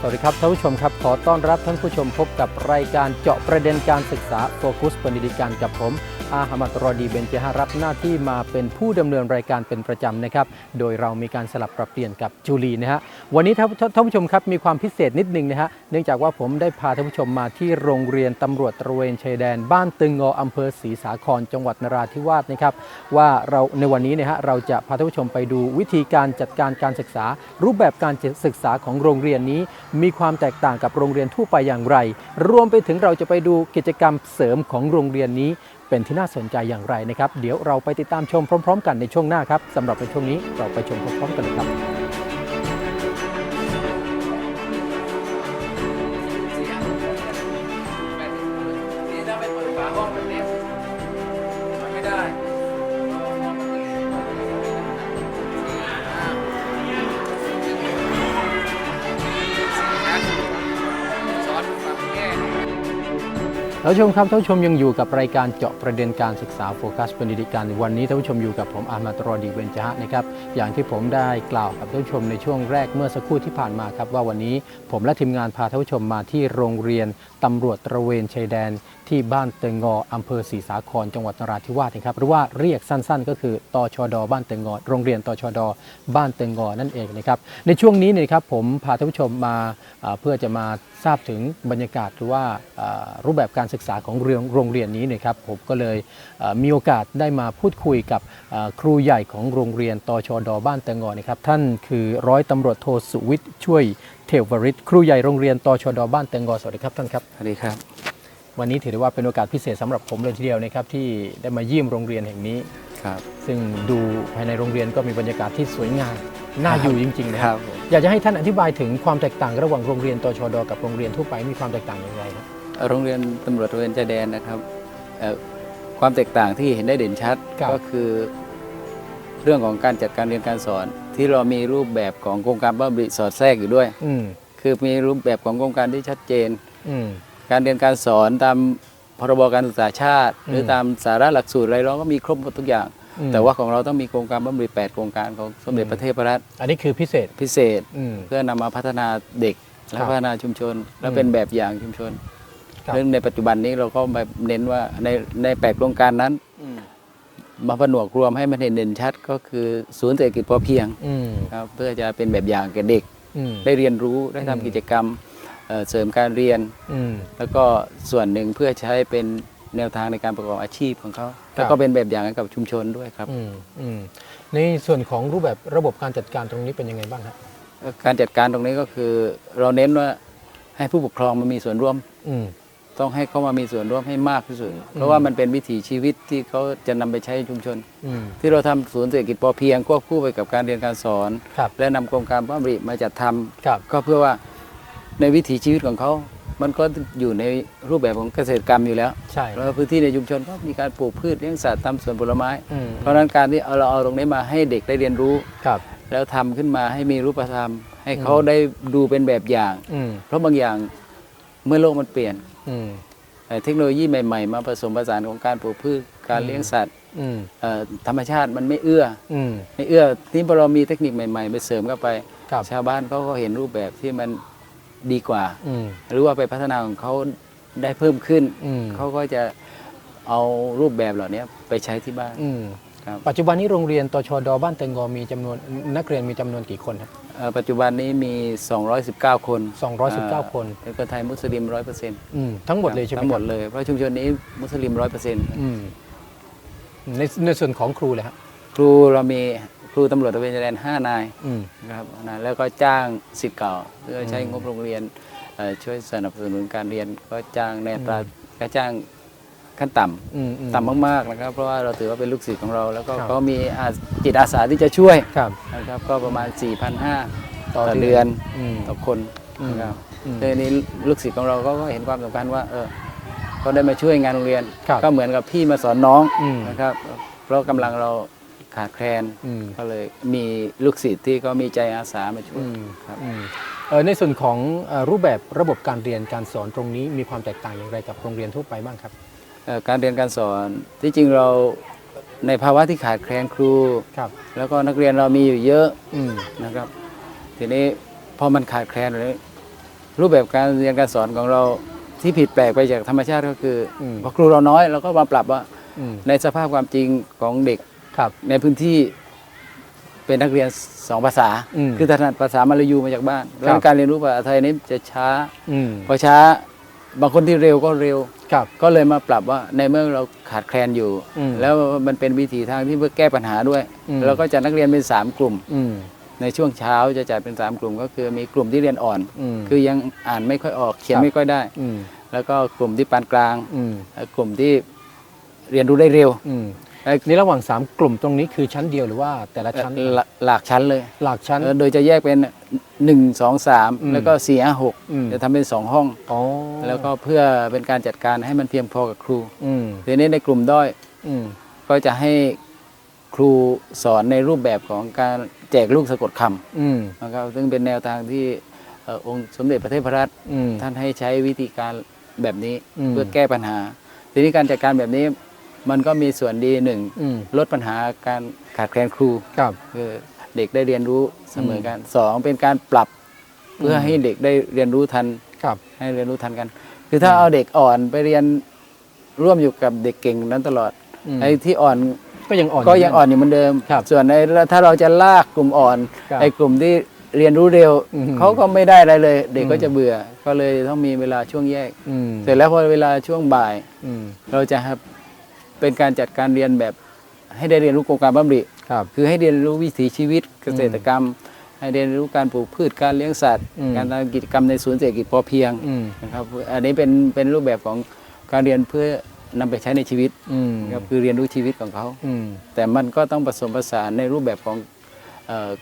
สวัสดีครับท่านผู้ชมครับ ขอต้อนรับท่านผู้ชมพบกับรายการเจาะประเด็นการศึกษาโฟกัส pendidikan ดิการกับผม อาฮมัดรอดีเบนเจฮารับหน้าที่มาเป็นผู้ดำเนินรายการเป็นประจำนะครับ โดยเรามีการสลับปรับเปลี่ยนกับจูลีนะฮะวันนี้ท่านท่านผู้ชมครับมีความพิเศษนิดนึงนะฮะเนื่องจากว่าผมได้พาท่านผู้ชมมาที่โรงเรียนตำรวจตระเวนชายแดน บ้านตึงงออำเภอศรีสาครจังหวัดนราธิวาสนะครับว่าเราในวันนี้นะฮะเราจะพาท่านผู้ชมไปดูวิธีการจัดการการศึกษา รูปแบบการศึกษาของโรงเรียนนี้มีความแตกต่างกับโรงเรียนทั่วไปอย่างไร รวมไปถึงเราจะไปดูกิจกรรมเสริมของโรงเรียนนี้ เป็นที่น่าสนใจอย่างไรนะครับ เดี๋ยวเราไปติดตามชมพร้อม ๆ กันในช่วงหน้าครับสำหรับในช่วงนี้เราไปชมพร้อมๆกันเลยครับ ท่านผู้ชมครับท่านผู้ชมยังอยู่กับรายการเจาะประเด็นการศึกษาโฟกัสเป็นดิการวันนี้ท่านผู้ชมอยู่กับผมอามาตรอดีเวนจาฮะนะครับอย่างที่ผมได้กล่าวกับท่านผู้ชมในช่วงแรกเมื่อสักครู่ที่ผ่านมาครับว่าวันนี้ผมและทีมงานพาท่านผู้ชมมาที่โรงเรียนตำรวจตระเวนชายแดน ที่บ้านเตงงออำเภอศรีสาครจังหวัดนราธิวาสนะครับหรือว่าเรียกสั้นๆ ก็คือตชด บ้านเตงงอโรงเรียนตชด บ้านเตงงอนั่นเองนะครับในช่วงนี้เนี่ยนะครับผมพาท่านผู้ชมมาเพื่อจะมาทราบถึงบรรยากาศหรือว่าอ่ารูปแบบการศึกษาของเรียนโรงเรียนนี้นะครับผมก็เลยเอ่อมีโอกาสได้มาพูดคุยกับอ่าครูใหญ่ของโรงเรียนตชดบ้านเติงงอนะครับท่านคือร้อยตำรวจโทสุวิทย์ช่วยเทวริศครูใหญ่โรงเรียนตชดบ้านเติงงอสวัสดีครับท่านครับสวัสดีครับ วันนี้ถือได้ว่าเป็นโอกาสพิเศษสำหรับผมเลยทีเดียวนะครับที่ได้มาเยี่ยมโรงเรียนแห่งนี้ครับซึ่งดูภายในโรงเรียนก็มีบรรยากาศที่สวยงามน่าครับอยู่จริงๆนะคครัรับบผมอยากจะให้ท่านอธิบายถึงความแตกต่างระหว่างโรงเรียนตชดกับโรงเรียนทั่วไปมีความแตกต่างอย่างไรครับ โรงเรียนตำรวจตระเวนชายแดนนะครับเอ่อความแตกต่างที่เห็นได้เด่นชัดครับก็คือ เรื่องของการจัดการเรียนการสอน ที่เรามีรูปแบบของโครงการบ้านบริสอดแทรกอยู่ด้วยอืมคือมีรูปแบบของโครงการที่ชัดเจนอืมการเรียนการสอนตามพรบการศึกษาชาติ หรืออมตามสาระหลักสูตรอะไรเราก็มีครบหมดทุกอย่างอืมแต่ว่าของเราต้องมีโครงการบ้านบริ8โครงการของสมเด็จอืมพระเทพรัตน์อันนี้คือพิเศษพิเศษอืมเพื่อนำมาพัฒนาเด็กและครับพัฒนาชุมชน และอืมเป็นแบบอย่างชุมชน ครับ ซึ่งในปัจจุบันนี้เราก็มาเน้นว่าในในแปดโครงการนั้น อืมมาผนวกรวมให้มันเห็นเด่นชัดก็คือศูนย์เศรษฐกิจพอเพียงอืมครับเพื่อจะเป็นแบบอย่างแก่เด็ก อืมได้เรียนรู้ได้อืมทำกิจกรรมเอ่อเสริมการเรียน อืม แล้วก็ส่วนหนึ่งเพื่อใช้เป็นแนวทางในการประกอบอาชีพของเขา แล้วก็เป็นแบบอย่างให้กับชุมชนด้วยครับ อืมอืมในส่วนของรูปแบบระบบการจัดการตรงนี้เป็นยังไงบ้างครับการจัดการตรงนี้ก็คือเราเน้นว่าให้ผู้ปกครองมามีส่วนร่วม อืม ต้องให้เขามามีส่วนร่วมให้มากที่สุด เพราะว่ามันเป็นวิถีชีวิตที่เขาจะนำไปใช้ในชุมชนอืมที่เราทำศูนย์เศรษฐกิจพอเพียงควบคู่ไปกับการเรียนการสอนครับและนำโครงการพระบริมาจัดทำครับก็เพื่อว่าในวิถีชีวิตของเขา มันก็อยู่ในรูปแบบของเกษตรกรรมอยู่แล้วใช่แล้วพื้นที่ในชุมชนก็มีการปลูกพืชเลี้ยงสัตว์ทำสวนผลไม้อืมเพราะฉะนั้นการที่เอาเราเอาตรงนี้มาให้เด็กได้เรียนรู้ครับแล้วทำขึ้นมาให้มีรูปธรรม ให้เขาได้ดูเป็นแบบอย่างอืมเพราะบางอย่าง เมื่อโลกมันเปลี่ยนอืมเอ่อเทคโนโลยีใหม่ๆ มาผสมผสานของการปลูกพืชการเลี้ยงสัตว์อืมเอ่อธรรมชาติมันไม่เอื้ออืมไม่เอื้อที่พอเรามีเทคนิคใหม่ๆ ไปเสริมเข้าไปครับชาวบ้านเขาก็เห็นรูปแบบที่มันดีกว่าอืมหรือว่าไปพัฒนาของเขาได้เพิ่มขึ้นอืมเขาก็จะเอารูปแบบเหล่านี้ไปใช้ที่บ้านอืมครับ ปัจจุบันนี้โรงเรียนตชดบ้านเตงงอมีจำนวนนักเรียนมีจำนวนกี่คนครับเอ่อปัจจุบันนี้มี 219 คน219 คนเป็นคนไทยมุสลิม 100%อืมทั้งหมดเลยใช่ไหมทั้งหมดครับเลยเพราะชุมชนนี้มุสลิม 100%อืมในในส่วนของครูเลยครับครูเรามีครูตำรวจตระเวนชายแดน5นายอืม นะครับนะแล้วก็จ้างสิทธิ์เก่าเพื่อใช้อืมงบโรงเรียนเอ่อช่วยสนับสนุนการเรียนก็จ้างในอัตราอืมก็จ้าง ขั้นต่ำอืมอืมต่ำมากๆนะครับ เพราะว่าเราถือว่าเป็นลูกศิษย์ของเรา แล้วก็ครับเขามีอาจิตอาสาที่จะช่วยครับนะครับก็ประมาณ 4,500 ต่อต่อเดืเดืออนนอืมต่อคนอืมนะครับอืมในนี้ลูกศิษย์ของเราก็ก็เห็นความสำคัญว่าเออเขาได้มาช่วยงานโรงเรียนครับก็เหมือนกับพี่มาสอนน้องอืมนะครับ เพราะกำลังเราขาดแคลนอืมก็เลยมีลูกศิษย์ที่ก็มีใจอาสามาช่วยอืมครับอืมเอ่อในส่วนของเอ่อรูปแบบระบบการเรียนการสอนตรงนี้มีความแตกต่างอย่างไรกับโรงเรียนทั่วไปบ้างครับเอ่อ การเรียนการสอน ที่จริงเราในภาวะที่ขาดแคลนครูครับ แล้วก็นักเรียนเรามีอยู่เยอะอืมนะครับ ทีนี้พอมันขาดแคลนเลยรูปแบบการเรียนการสอนของเราที่ผิดแปลกไปจากธรรมชาติก็คืออม พอครูเราน้อยเราก็มาปรับว่าอืมในสภาพความจริงของเด็ก ครับ ในพื้นที่เป็นนักเรียนสองภาษา อืมคือถนัดภาษามาลายูมาจากบ้านเพราะฉะครันั้บนการเรียนรู้ภาษาไทยนี้จะช้า อืม พอช้า บางคนที่เร็วก็เร็ว ครับ ก็เลยมาปรับว่าในเมื่อเราขาดแคลนอยู่ อืมแล้วมันเป็นวิธีทางที่เพื่อแก้ปัญหาด้วย อืม เราก็จัดนักเรียนเป็นสามกลุ่ม อืม ในช่วงเช้าจะจัดเป็นสามกลุ่ม ก็คือมีกลุ่มที่เรียนอ่อน อืม คือยังอ่านไม่ค่อยออกเขียนครับไม่ค่อยได้ อืม แล้วก็กลุ่มที่ปานกลางอืม และกลุ่มที่เรียนรู้ได้เร็ว อืม เอ่อนี่ระหว่างสามกลุ่มตรงนี้คือชั้นเดียวหรือว่าแต่ละชั้นหลหลากชั้นเลยหลักชั้น เออโดยจะแยกเป็นหนึ่งสองสามอืมแล้วก็สี่ห้าหกอืมจะทำเป็นสองห้อง อ๋อแล้วก็เพื่อเป็นการจัดการให้มันเพียงพอกับครูอืมทีนี้ในกลุ่มด้อยอืมก็จะให้ครูสอนในรูปแบบของการแจกลูกสะกดคอืมำนะครับซึ่งเป็นแนวทางที่เอ่อองค์สมเด็จพระเทพรัตน์ อืม ท่านให้ใช้วิธีการแบบนี้อืม เพื่อแก้ปัญหา ทีนี้การจัดการแบบนี้ มันก็มีส่วนดีหนึ่งอืมลดปัญหาการขาดแคลนครูครับคือเด็กได้เรียนรู้เสมอกันสองเป็นการปรับ เพื่อให้เด็กได้เรียนรู้ทันครับให้เรียนรู้ทันกัน คือถ้าเอาเด็กอ่อนไปเรียนร่วมอยู่กับเด็กเก่งนั้นตลอดอืมไอ้ที่อ่อนก็ยังอ่อนก็ยังอ่อนอยู่เหมือนเดิมครับส่วนไอ้ถ้าเราจะลากกลุ่มอ่อนครับไอ้กลุ่มที่เรียนรู้เร็วอืมเขาก็ไม่ได้อะไรเลย เด็กอืมก็จะเบื่อ ก็เลยต้องมีเวลาช่วงแยกอืมเสร็จแล้วพอเวลาช่วงบ่ายอืมเราจะครับ เป็นการจัดการเรียนแบบให้ได้เรียนรู้โครงการบำริครับ คือให้เรียนรู้วิถีชีวิตเกษตรกรรม ให้เรียนรู้การปลูกพืชการเลี้ยงสัตว์อืมการทำกิจกรรมในศูนย์เศรษฐกิจพอเพียงอืมนะครับอันนี้เป็นเป็นรูปแบบของการเรียนเพื่อนำไปใช้ในชีวิตอืมนะครับคือเรียนรู้ชีวิตของเขาอืมแต่มันก็ต้องผสมผสานในรูปแบบของเอ่อ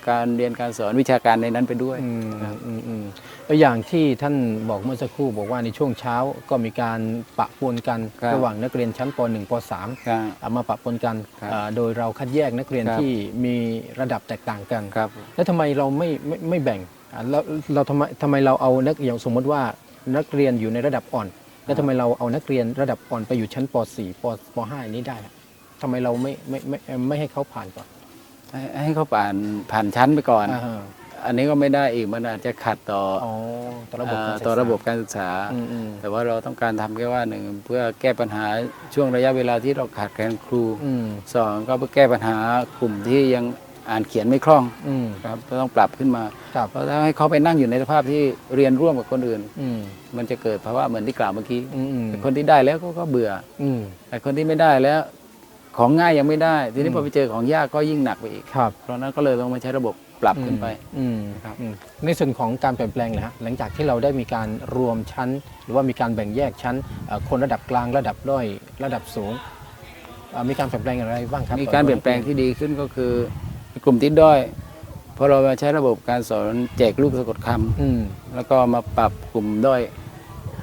การเรียนการสอนวิชาการในนั้นไปด้วยอืมนะครับอืมอืมแล้วอย่างที่ท่านบอกเมื่อสักครู่บอกว่าในช่วงเช้าก็มีการปะปนกันระหว่างนักเรียนชั้นป .1 ป .3 ครับเอามาปะปนกันครับอ่าโดยเราคัดแยกนักเรียนครับที่มีระดับแตกต่างกันครับแล้วทำไมเราไม่ไม่ไม่แบ่งอ่าแล้วเราทำไมทำไมเราเอานักอย่างสมมติว่านักเรียนอยู่ในระดับอ่อน แล้วทำไมเราเอานักเรียนระดับอ่อนไปอยู่ชั้นป .4 ปป .5 นี้ได้อะทำไมเราไม่ไม่ไม่ไม่ไม่ให้เขาผ่านก่อน ให้ให้เขาผ่านผ่านชั้นไปก่อน อ่าฮะอันนี้ก็ไม่ได้อีกมันอาจจะขัดต่ออ๋อต่อระบบอ่าการศึกษาต่อระบบการศึกษา อืมอืมแต่ว่าเราต้องการทำแค่ว่าหนึ่งเพื่อแก้ปัญหาช่วงระยะเวลาที่เราขาดแคลนครูอืมสองก็เพื่อแก้ปัญหากลุ่มที่ยังอ่านเขียนไม่คล่องอืมครับก็ต้องปรับขึ้นมา ครับเพราะถ้าให้เขาไปนั่งอยู่ในสภาพที่เรียนร่วมกับคนอื่น อืมมันจะเกิดภาวะเหมือนที่กล่าวเมื่อกี้อืมอืมคนที่ได้แล้วก็ก็เบื่ออืมแต่คนที่ไม่ได้แล้ว ของง่ายยังไม่ได้ ทีนี้อืมพอไปเจอของยากก็ยิ่งหนักไปอีกครับ เพราะฉะนั้นก็เลยต้องมาใช้ระบบปรับขึ้นไปอืมครับอืมในส่วนของการเปลี่ยนแปลงเลยฮะหลังจากที่เราได้มีการรวมชั้น หรือว่ามีการแบ่งแยกชั้นเอ่อคนระดับกลางระดับด้อยระดับสูงเอ่อมีการเปลี่ยนแปลงอะไรบ้างครับมีการเปลี่ยนแปลงที่ดีขึ้นก็คือกลุ่มที่ด้อยพอเรามาใช้ระบบการสอนแจกลูกสะกดคำอืมแล้วก็มาปรับกลุ่มด้อย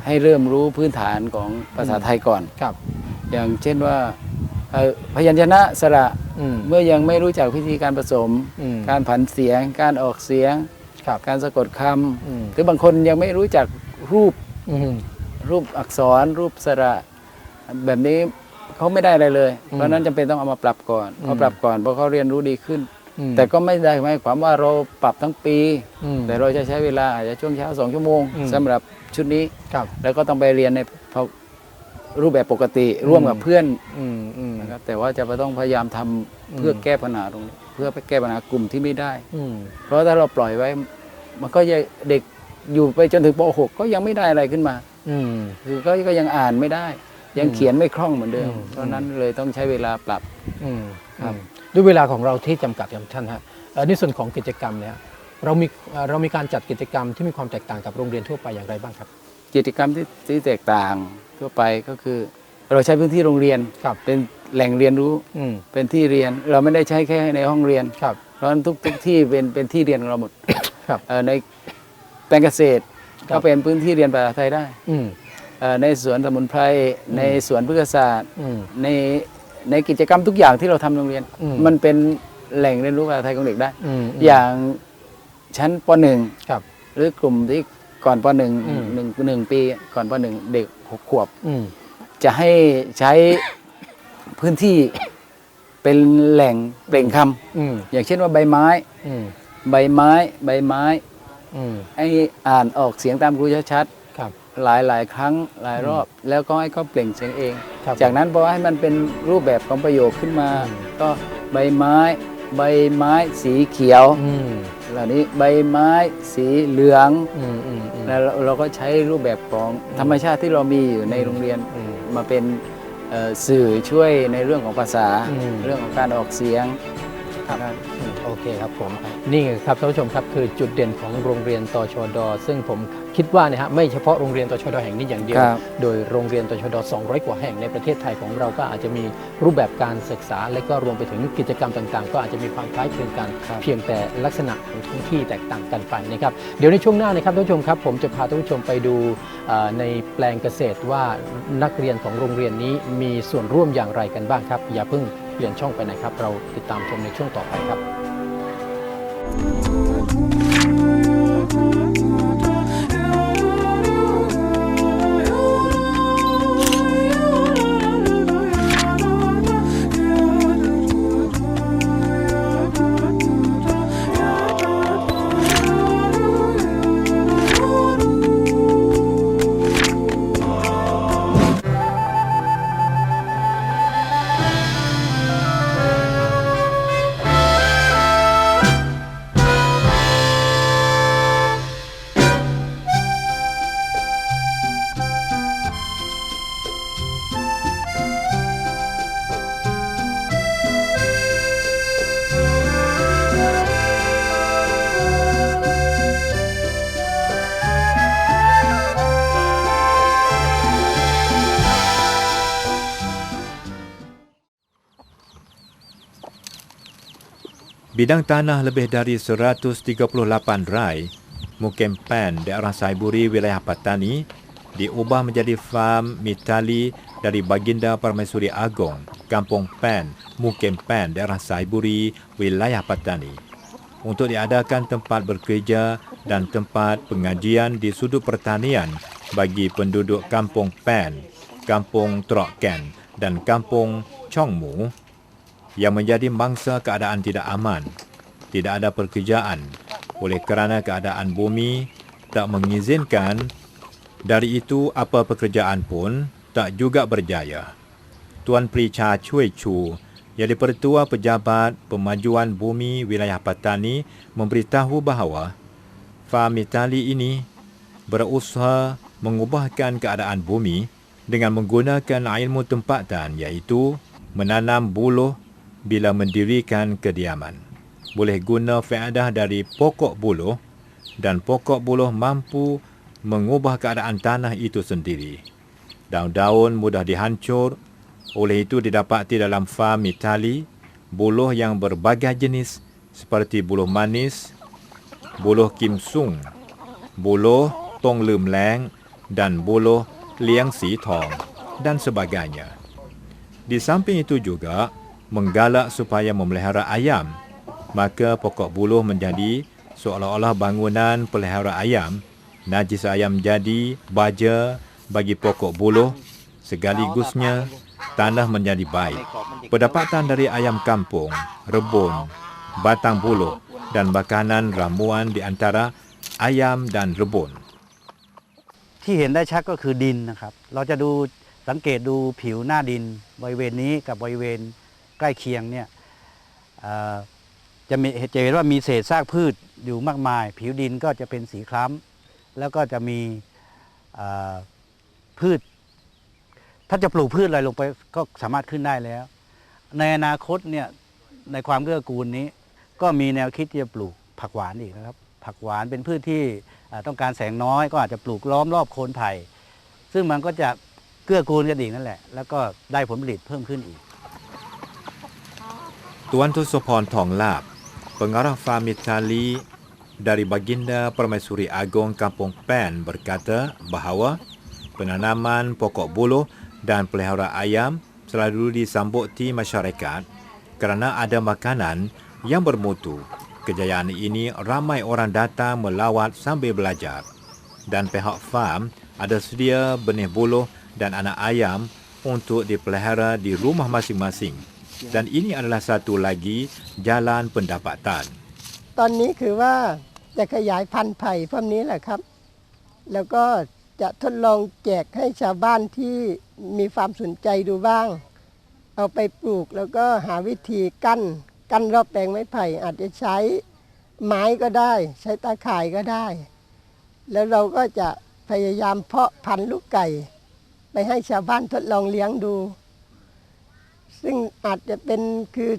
ให้เริ่มรู้พื้นฐานของภาษาไทยก่อนครับ อย่างเช่นว่าเอ่อ พยัญชนะสระอืมเมื่อยังไม่รู้จักวิธีการผสมอืมการผันเสียง การออกเสียงครับการสะกดคอืมำหรือบางคนยังไม่รู้จักรูปอืมรูปอักษร รูปสระแบบนี้เขาไม่ได้อะไรเลยอืมเพราะฉะนั้นจำเป็นต้องเอามาปรับก่อนอืมพอปรับก่อนพอเขาเรียนรู้ดีขึ้นอืมแต่ก็ไม่ได้หมายความว่าเราปรับทั้งปีอืมแต่เราจะใช้เวลาอาจจะช่วงเช้าสองชั่วโมงอืมสำหรับชุดนี้ครับแล้วก็ต้องไปเรียนในพอ รูปแบบปกติร่วมกับเพื่อนอืมอืมนะครับแต่ว่าจะต้องพยายามทำเพื่อแก้ปัญหาตรงนี้ เพื่อไปแก้ปัญหากลุ่มที่ไม่ได้ อืมเพราะถ้าเราปล่อยไว้ มันก็ยังเด็กอยู่ไปจนถึงป .6 ก็ยังไม่ได้อะไรขึ้นมา อืมคือก็ก็ยังอ่านไม่ได้ ยังอืมเขียนไม่คล่องเหมือนเดิมอืมเพราะฉะนั้นเลยต้องใช้เวลาปรับอืมครับอืมด้วยเวลาของเราที่จำกัดครับท่านฮะเอ่อในส่วนของกิจกรรมเนี่ยเรามีเอ่อเรามีการจัดกิจกรรมที่มีความแตกต่างกับโรงเรียนทั่วไปอย่างไรบ้างครับ กิจกรรมที่ที่แตกต่างทั่วไปก็คือ เราใช้พื้นที่โรงเรียนครับเป็นแหล่งเรียนรู้อืม เป็นที่เรียน เราไม่ได้ใช้แค่ในห้องเรียน ครับ เพราะฉะนั้นทุกทุกที่เป็นเป็นที่เรียนของเราหมดครับเอ่อในแปลงเกษตรครับ ก็เป็นพื้นที่เรียนภาษาไทยได้อืม เอ่อในสวนสมุนไพรในสวนพฤกษศาสตร์ อืม ในในกิจกรรมทุกอย่างที่เราทำโรงเรียน อืม มันเป็นแหล่งเรียนรู้ภาษาไทยของเด็กได้ อืมอย่างชั้นปหนึ่งครับ หรือกลุ่มที่ ก่อนปหนึ่งอืม หนึ่งหนึ่งปีก่อนปหนึ่งเด็กหกขวบ อืม จะให้ใช้ พื้นที่เป็นแหล่งเปล่งคำอืม อย่างเช่นว่าใบไม้ อืม ใบไม้ ใบไม้อืมไอ้อ่านออกเสียงตามครูชัดครับ ๆหลายหลายครั้งหลายรอบ แล้วก็ให้เขาเปล่งเสียงเอง ครับจากนั้นพอให้มันเป็นรูปแบบของประโยคขึ้นมา อืม ก็ใบไม้ ใบไม้สีเขียว อืม เหล่านี้ใบไม้สีเหลืองอืมอืมอืม แล้วเราเราก็ใช้รูปแบบของธรรมชาติที่เรามีอยู่ในโรงเรียนอืมมาเป็นเอ่อสื่อช่วยในเรื่องของภาษา อืม เรื่องของการออกเสียงครับ อืมโอ เคครับผมนี่ไงครับท่านผู้ชมครับคือจุดเด่นของโรงเรียนตชด ซึ่งผมคิดว่านะฮะไม่เฉพาะโรงเรียนตชดแห่งนี้อย่างเดียวครับโดยโรงเรียนตชด 200 กว่าแห่งในประเทศไทยของเราก็อาจจะมีรูปแบบการศึกษา และก็รวมไปถึงกิจกรรมต่างๆ ก็อาจจะมีความคล้ายคลึงกันครับเพียงแต่ลักษณะของท้องที่แตกต่างกันไปนะครับเดี๋ยวในช่วงหน้านะครับท่านผู้ชมครับ ผมจะพาท่านผู้ชมไปดูเอ่อในแปลงเกษตรว่านักเรียนของโรงเรียนนี้มีส่วนร่วมอย่างไรกันบ้างครับ อย่าเพิ่งเปลี่ยนช่องไปไหนครับ เราติดตามชมในช่วงต่อไปครับ Bye. Bidang tanah lebih dari 138 rai, Mukim Pen, daerah Saiburi, wilayah Patani, diubah menjadi farm Mitali dari Baginda Permaisuri Agong, Kampung Pen, Mukim Pen, daerah Saiburi, wilayah Patani. Untuk diadakan tempat bekerja dan tempat pengajian di sudut pertanian bagi penduduk Kampung Pen, Kampung Trok Ken dan Kampung Chongmu yang menjadi mangsa keadaan tidak aman, tidak ada pekerjaan oleh kerana keadaan bumi tak mengizinkan dari itu apa pekerjaan pun tak juga berjaya. Tuan Pri Cha Chui Chu yang Pertua Pejabat Pemajuan Bumi Wilayah Patani memberitahu bahawa farm Mitali ini berusaha mengubahkan keadaan bumi dengan menggunakan ilmu tempatan iaitu menanam buluh bila mendirikan kediaman. Boleh guna faedah dari pokok buluh dan pokok buluh mampu mengubah keadaan tanah itu sendiri. Daun-daun mudah dihancur, oleh itu didapati dalam farm Itali buluh yang berbagai jenis seperti buluh manis, buluh kimsung, buluh tong lem leng dan buluh liang si tong dan sebagainya. Di samping itu juga menggalak supaya memelihara ayam, maka pokok buluh menjadi seolah-olah bangunan pelihara ayam. Najis ayam jadi baja bagi pokok buluh, segaligusnya tanah menjadi baik. Pendapatan dari ayam kampung, rebun, batang buluh dan makanan ramuan di antara ayam dan rebun. ที่เห็นได้ชัดก็คือดินนะครับ เราจะดูสังเกตดูผิวหน้าดินบริเวณนี้กับบริเวณใก ล้เคียงเนี่ยจะมีจะเห็นว่ามีเศษซากพืชอยู่มากมาย ผิวดินก็จะเป็นสีคล้ำ แล้วก็จะมีพืช ถ้าจะปลูกพืชอะไรลงไปก็สามารถขึ้นได้แล้ว ในอนาคตเนี่ยในความเกื้อกูลนี้ ก็มีแนวคิดที่จะปลูกผักหวานอีกนะครับ ผักหวานเป็นพืชที่ต้องการแสงน้อยก็อาจจะปลูกล้อมรอบโคนไผ่ซึ่งมันก็จะเกื้อกูลกันอีกนั่นแหละ แล้วก็ได้ผลผลิตเพิ่มขึ้นอีก Tuan Tosopon Tong Lap, pengarah farm Itali dari Baginda Permaisuri Agong Kampung Pen berkata bahawa penanaman pokok buluh dan pelihara ayam selalu disambuti masyarakat kerana ada makanan yang bermutu. Kejayaan ini ramai orang datang melawat sambil belajar. Dan pihak farm ada sedia benih buluh dan anak ayam untuk dipelihara di rumah masing-masing. Dan ini adalah satu lagi jalan pendapatan. ตอนนี้คือว่าจะขยายพันธุ์ไผ่พวกนี้แหละครับ แล้วก็จะทดลองแจกให้ชาวบ้านที่มีความสนใจดูบ้าง เอาไปปลูกแล้วก็หาวิธีกั้น กั้นรอบแปลงไม้ไผ่ อาจจะใช้ไม้ก็ได้ ใช้ตาข่ายก็ได้ แล้วเราก็จะพยายามเพาะพันธุ์ลูกไก่ ไปให้ชาวบ้านทดลองเลี้ยงดู ซึ่งอาจจะเป็นคือ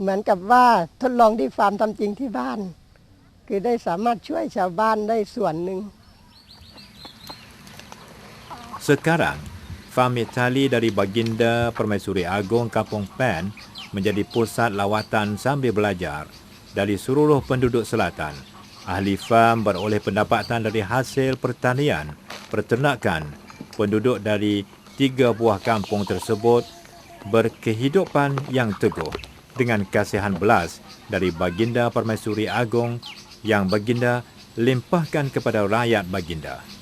เหมือนกับว่าทดลองที่ฟาร์มทำจริงที่บ้าน คือได้สามารถช่วยชาวบ้านได้ส่วนหนึ่ง Sekarang, Farm Mitali dari Baginda Permaisuri Agong Kampung Pen menjadi pusat lawatan sambil belajar dari seluruh penduduk selatan. Ahli farm beroleh pendapatan dari hasil pertanian, peternakan. Penduduk dari tiga buah kampung tersebut berkehidupan yang teguh dengan kasihan belas dari Baginda Permaisuri Agong yang Baginda limpahkan kepada rakyat Baginda.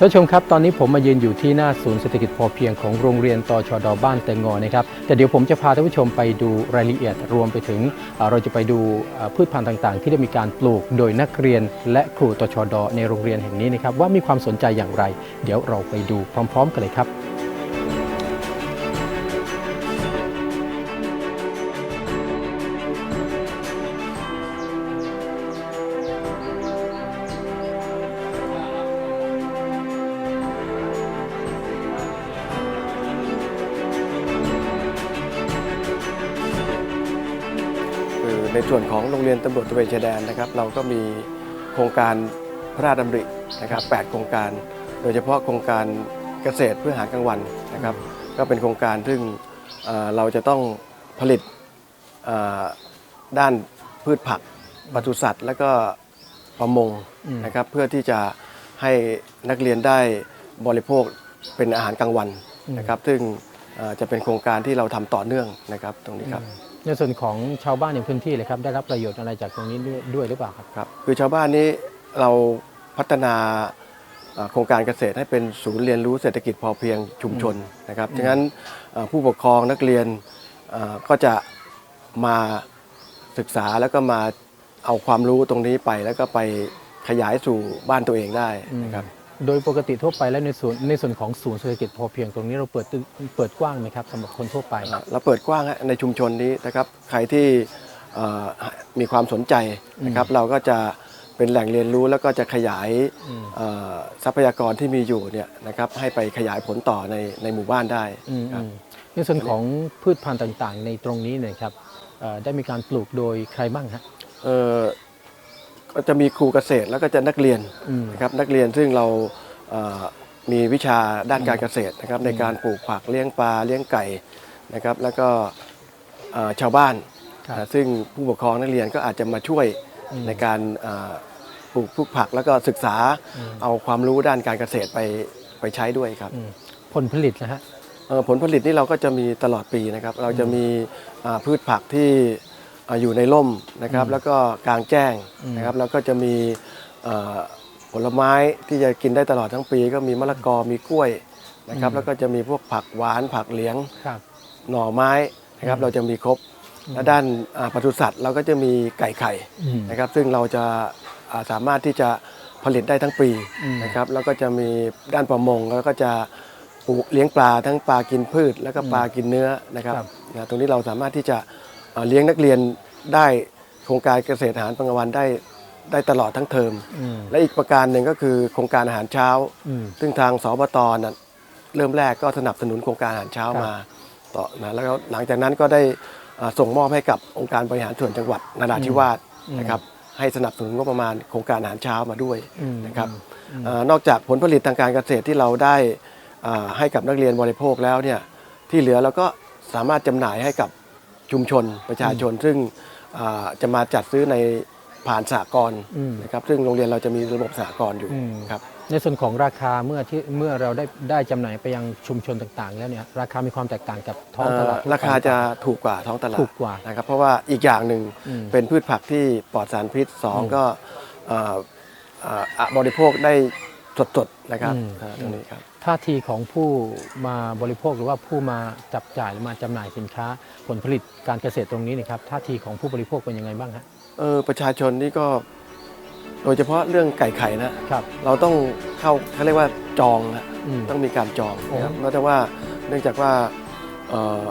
ท่านผู้ชมครับ ตอนนี้ผมมายืนอยู่ที่หน้าศูนย์เศรษฐกิจพอเพียงของโรงเรียนตชดบ้านเตงงอนะครับแต่เดี๋ยวผมจะพาท่านผู้ชมไปดูรายละเอียดรวมไปถึงเราจะไปดูพืชพันธุ์ต่างๆ ที่ได้มีการปลูกโดยนักเรียนและครูตชดในโรงเรียนแห่งนี้นะครับว่ามีความสนใจอย่างไร เดี๋ยวเราไปดูพร้อม ๆ กันเลยครับ ส่วนของโรงเรียนตำรวจตระเวนชายแดนนะครับ เราก็มีโครงการพระราชดำรินะครับ8โครงการ โดยเฉพาะโครงการเกษตรเพื่ออาหารกลางวันนะครับ ก็เป็นโครงการซึ่งเราจะต้องผลิตด้านพืชผักปศุสัตว์ และก็ประมงนะครับเพื่อที่จะให้นักเรียนได้บริโภคเป็นอาหารกลางวันนะครับ ซึ่งจะเป็นโครงการที่เราทำต่อเนื่องนะครับตรงนี้ครับ ในส่วนของชาวบ้านในพื้นที่เลยครับได้รับประโยชน์อะไรจากตรงนี้ด้วยด้วยหรือเปล่าครับ ครับคือชาวบ้านนี้เราพัฒนาเอ่อโครงการเกษตรให้เป็นศูนย์เรียนรู้เศรษฐกิจพอเพียงชุมชนนะครับฉะนั้นเอ่อผู้ปกครองนักเรียนเอ่อก็จะมาศึกษาแล้วก็มาเอาความรู้ตรงนี้ไป แล้วก็ไปขยายสู่บ้านตัวเองได้นะครับ โดยปกติทั่วไปแล้วในส่วนในส่วนของศูนย์เศรษฐกิจพอเพียงตรงนี้เราเปิดตึเปิดกว้างไหมครับสำหรับคนทั่วไปเราเปิดกว้างฮะในชุมชนนี้นะครับใครที่เอ่อมีความสนใจนะครับเราก็จะเป็นแหล่งเรียนรู้แล้วก็จะขยายอืมเอ่อทรัพยากรที่มีอยู่เนี่ยนะครับให้ไปขยายผลต่อในในหมู่บ้านได้อืมครับอืมในส่วนของพืชพันธุ์ต่างๆ ในตรงนี้เนยครับเอ่อได้มีการปลูกโดยใครบ้างฮะเอ่อ ก็จะมีครูเกษตรแล้วก็จะนักเรียนอืมนะครับนักเรียนซึ่งเราเอ่อมีวิชาด้านการเกษตรนะครับในการปลูกผักเลี้ยงปลาเลี้ยงไก่นะครับแล้วก็เอ่อชาวบ้านครับอ่าซึ่งผู้ปกครองนักเรียนก็อาจจะมาช่วยอืมในการเอ่อปลูกพืชผักแล้วก็ศึกษาอืมเอาความรู้ด้านการเกษตรไปไปใช้ด้วยครับอืมผลผลิตนะฮะเอ่อผลผลิตนี่เราก็จะมีตลอดปีนะครับ เราจะมีอ่าพืชผักที่ อ่าอยู่ในร่มนะครับ แล้วก็กลางแจ้งนะครับ แล้วก็จะมีเอ่อผลไม้ที่จะกินได้ตลอดทั้งปี ก็มีมะละกอมีกล้วยนะครับ แล้วก็จะมีพวกผักหวานผักเลี้ยงครับหน่อไม้นะครับเราจะมีครบและด้านอ่าปศุสัตว์เราก็จะมีไก่ไข่อืมนะครับ ซึ่งเราจะอ่าสามารถที่จะผลิตได้ทั้งปีอืมนะครับ แล้วก็จะมีด้านประมงแล้วก็จะปลูกเลี้ยงปลาทั้งปลากินพืช แล้วก็ปลากินเนื้อนะครับครับนะตรงนี้เราสามารถที่จะ เอ่อเลี้ยงนักเรียนได้โครงการเกษตรอาหารกลางวันได้ได้ตลอดทั้งเทอมอืมและอีกประการหนึ่งก็คือโครงการอาหารเช้าอืมซึ่งทางสบตนะเริ่มแรกก็สนับสนุนโครงการอาหารเช้าครับมาต่อนะแล้วก็หลังจากนั้นก็ได้อ่าส่งมอบให้กับองค์การบริหารส่วนจังหวัดนราธิวาสนะครับให้สนับสนุนงบประมาณโครงการอาหารเช้ามาด้วยอืมนะครับเอ่อนอกจากผลผลิตทางการเกษตรที่เราได้อ่าให้กับนักเรียนบริโภคแล้วเนี่ยที่เหลือเราก็สามารถจำหน่ายให้กับ ชุมชนประชาชน ซึ่งอ่าจะมาจัดซื้อในผ่านสหกรณ์อืมนะครับซึ่งโรงเรียนเราจะมีระบบสหกรณ์อยู่อืมครับในส่วนของราคาเมื่อที่เมื่อเราได้ได้จำหน่ายไปยังชุมชนต่างๆ แล้วเนี่ยราคามีความแตกต่างกับท้องตลาดเอ่อราคาจะถูกกว่าท้องตลาดถูกกว่านะครับเพราะว่าอีกอย่างหนึ่งอืมเป็นพืชผักที่ปลอดสารพิษสองอืมก็เอ่อเอ่ออะบริโภคได้สดๆนะครับอืมอ่าตรงนี้ครับ ท่าทีของผู้มาบริโภคหรือว่าผู้มาจับจ่ายหรือมาจำหน่ายสินค้า ผลผลิตการเกษตรตรงนี้นะครับท่าทีของผู้บริโภคเป็นยังไงบ้างฮะเออประชาชนนี่ก็ โดยเฉพาะเรื่องไก่ไข่นะครับ เราต้องเข้าเขาเรียกว่าจองนะอืมต้องมีการจองนะครับโอ้นอกจากว่าเนื่องจากว่าเอ่อ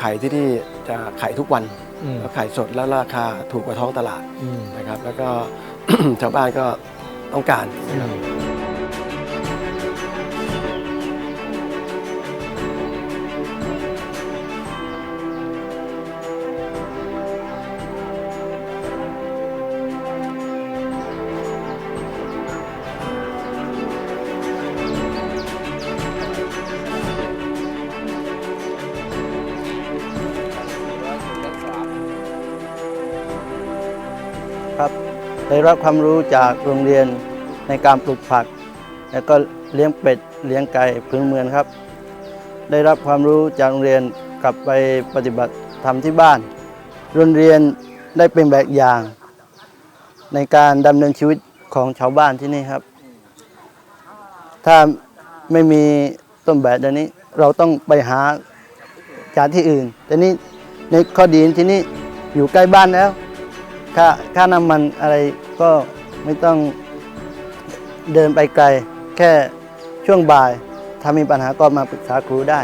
ไข่ที่นี่จะไข่ทุกวันอืมแล้วไข่สดแล้วราคาถูกกว่าท้องตลาดอืมนะครับ แล้วก็ชาวบ้านก็ต้องการอืมครับ ได้รับความรู้จากโรงเรียนในการปลูกผัก แล้วก็เลี้ยงเป็ดเลี้ยงไก่พื้นเมืองครับ ได้รับความรู้จากโรงเรียนกลับไปปฏิบัติทำที่บ้าน โรงเรียนได้เป็นแบบอย่าง ในการดำเนินชีวิตของชาวบ้านที่นี่ครับ ถ้าไม่มีต้นแบบเดี๋ยวนี้เราต้องไปหาจากที่อื่น แต่นี้ในข้อดีที่นี่อยู่ใกล้บ้านแล้ว ค่าค่าน้ำมันอะไรก็ไม่ต้องเดินไปไกล แค่ช่วงบ่าย ถ้ามีปัญหาก็มาปรึกษาครูได้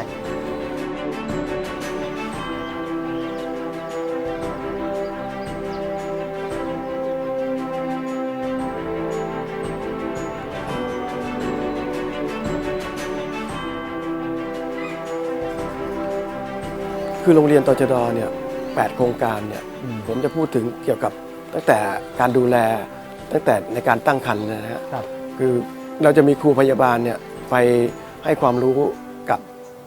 คือโรงเรียนตจดเนี่ย แปดโครงการเนี่ยอืมผมจะพูดถึงเกี่ยวกับตั้งแต่การดูแลตั้งแต่ในการตั้งครรภ์นะฮะครับคือเราจะมีครูพยาบาลเนี่ยไปให้ความรู้กับ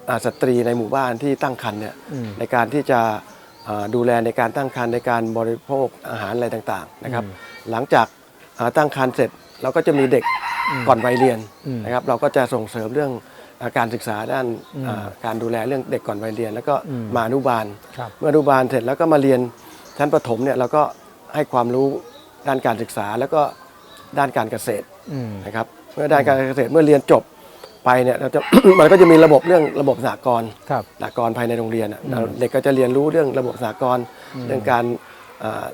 อ่าสตรีในหมู่บ้านที่ตั้งครรภ์เนี่ยอืมในการที่จะอ่าดูแลในการตั้งครรภ์ในการบริโภคอาหารอะไรต่างๆนะครับอืมหลังจากอ่าตั้งครรภ์เสร็จเราก็จะมีเด็กอืมก่อนวัยเรียนอืมนะครับ เราก็จะส่งเสริมเรื่องอา การศึกษาด้านอืมอ่าการดูแลเรื่องเด็กก่อนวัยเรียน แล้วก็อืมมาอนุบาลครับเมื่ออนุบาลเสร็จแล้วก็มาเรียนชั้นประถมเนี่ยเราก็ให้ความรู้ด้านการศึกษาแล้วก็ด้านการเกษตรอืมนะครับเมื่อด้านการเกษตรเมื่อเรียนจบไปเนี่ยเราจะมันก็จะมีระบบเรื่องระบบสหกรณ์ครับสหกรณ์ภายในโรงเรียนอะอืมเด็กก็จะเรียนรู้เรื่องระบบสหกรณ์อืมเรื่องการอ่า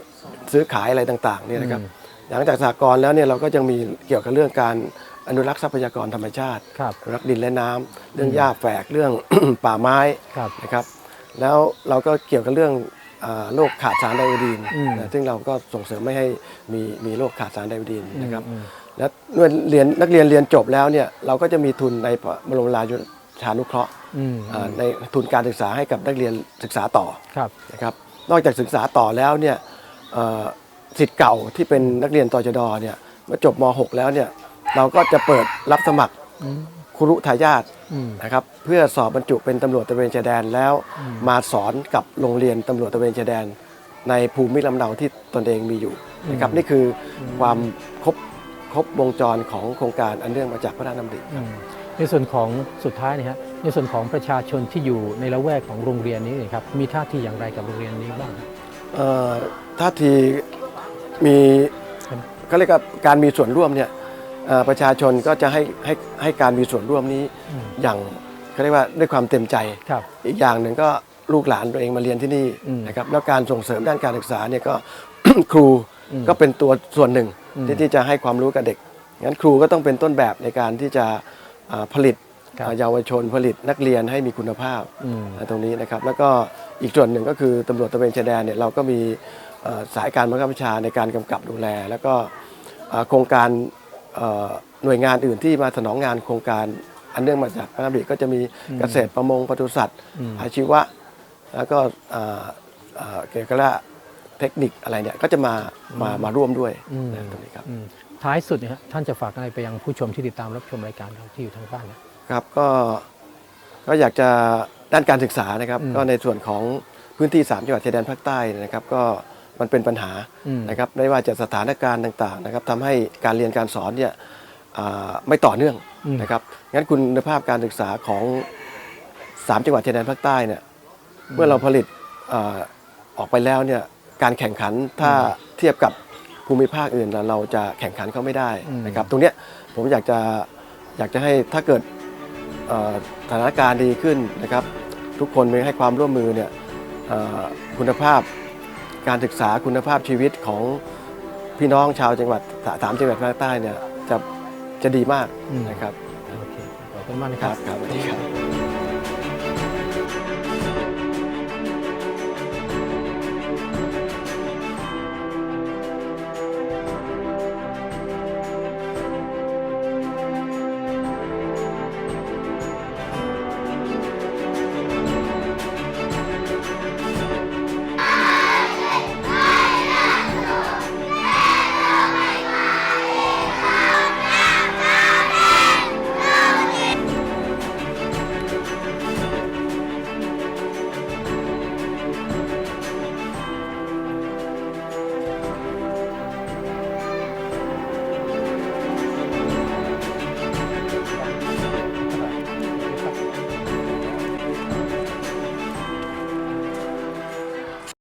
ซื้อขายอะไรต่างๆเนี่ยนะครับอืมหลังจากสหกรณ์แล้วเนี่ยเราก็ยังมีเกี่ยวกับเรื่องการอนุรักษ์ทรัพยากรธรรมชาติครับ อนุรักษ์ดินและน้ำเรื่องหญ้าแฝกเรื่อง ป่าไม้ครับนะครับ แล้วเราก็เกี่ยวกับเรื่องอ่าโรคขาดสารไดโอดีนอืมนะซึ่งเราก็ส่งเสริมไม่ให้มีมีโรคขาดสารไดโอดีนนะครับอืม และเมื่อเรียนนักเรียนเรียนจบแล้วเนี่ยเราก็จะมีทุนในบรมราชชานุเคราะห์อืมอ่าในทุนการศึกษาให้กับนักเรียนศึกษาต่อ ครับ นะครับนอกจากศึกษาต่อแล้วเนี่ยเอ่อสิทธิ์เก่าที่เป็นนักเรียนตจดเนี่ยเมื่อจบม .6 แล้วเนี่ย เราก็จะเปิดรับสมัครอืมครุทายาทอืมนะครับเพื่อสอบบรรจุเป็นตำรวจตระเวนชายแดนแล้วอืมมาสอนกับโรงเรียนตำรวจตระเวนชายแดน ในภูมิลำเนาที่ตนเองมีอยู่นะครับอืมนี่คืออความครบครบวงจรของโครงการอันเนื่องมาจากพระราชดำริอืมในส่วนของสุดท้ายนะฮะในส่วนของประชาชนที่อยู่ในละแวกของโรงเรียนนี้นะครับมีท่าทีอย่างไรกับโรงเรียนนี้บ้างครับเอ่อท่าทีมีครับเขาเรียกว่าการมีส่วนร่วมเนี่ยเอ่อ ประชาชนก็จะให้ให้ให้การมีส่วนร่วมนี้อืมอย่างเขาเรียกว่าด้วยความเต็มใจครับอีกอย่างหนึ่งก็ลูกหลานตัวเองมาเรียนที่นี่อืมนะครับแล้วการส่งเสริมด้านการศึกษาเนี่ยก็ครูอืมก็เป็นตัวส่วนหนึ่งอืมที่ที่จะให้ความรู้กับเด็กงั้นครูก็ต้องเป็นต้นแบบในการที่จะอ่าผลิตครับเยาวชนผลิตนักเรียนให้มีคุณภาพอืมตรงนี้นะครับ แล้วก็อีกส่วนหนึ่งก็คือตำรวจตระเวนชายแดนเนี่ยเราก็มีเอ่อสายการบังคับบัญชาในการกำกับดูแล แล้วก็เอ่อโครงการเอ่อ หน่วยงานอื่นที่มาสนองงานโครงการอันเนื่องมาจากพระราชดำริก็จะมีเกษตรประมงปศุสัตว์อืมอาชีวะ แล้วก็เอ่อเอ่อเกี่ยวกับเทคนิคอะไรเนี่ยก็จะมามามาร่วมด้วยอืมนะตรงนี้ครับอืมท้ายสุดเนะฮะท่านจะฝากอะไรไปยังผู้ชมที่ติดตามรับชมรายการเราที่อยู่ทางบ้านเนี่ยคครับก็ก็อยากจะด้านการศึกษานะครับอืมก็ในส่วนของพื้นที่ 3 จังหวัดชายแดนภาคใต้นะครับ ก็ มันเป็นปัญหาอืมนะครับไม่ว่าจะสถานการณ์ต่างๆนะครับทำให้การเรียนการสอนเนี่ยอ่าไม่ต่อเนื่องอืมนะครับงั้นคุณภาพการศึกษาของ 3 จังหวัดชายแดนภาคใต้เนี่ยเมื่อเราผลิตอาออกไปแล้วเนี่ยการแข่งขันถ้าเทียบกับภูมิภาคอื่นเราเราจะแข่งขันเขาไม่ได้อืมนะครับตรงเนี้ยผมอยากจะอยากจะให้ถ้าเกิดเอ่อสถานการณ์ดีขึ้นนะครับ ทุกคนมีให้ความร่วมมือเนี่ยเอ่อคุณภาพ การศึกษาคุณภาพชีวิตของพี่น้องชาวจังหวัดสาสามจังหวัดภาคใต้เนี่ยจะจะดีมากอืมนะครับโอเคขอบคุณมากนะคครัรับบครับสวัสดีครับ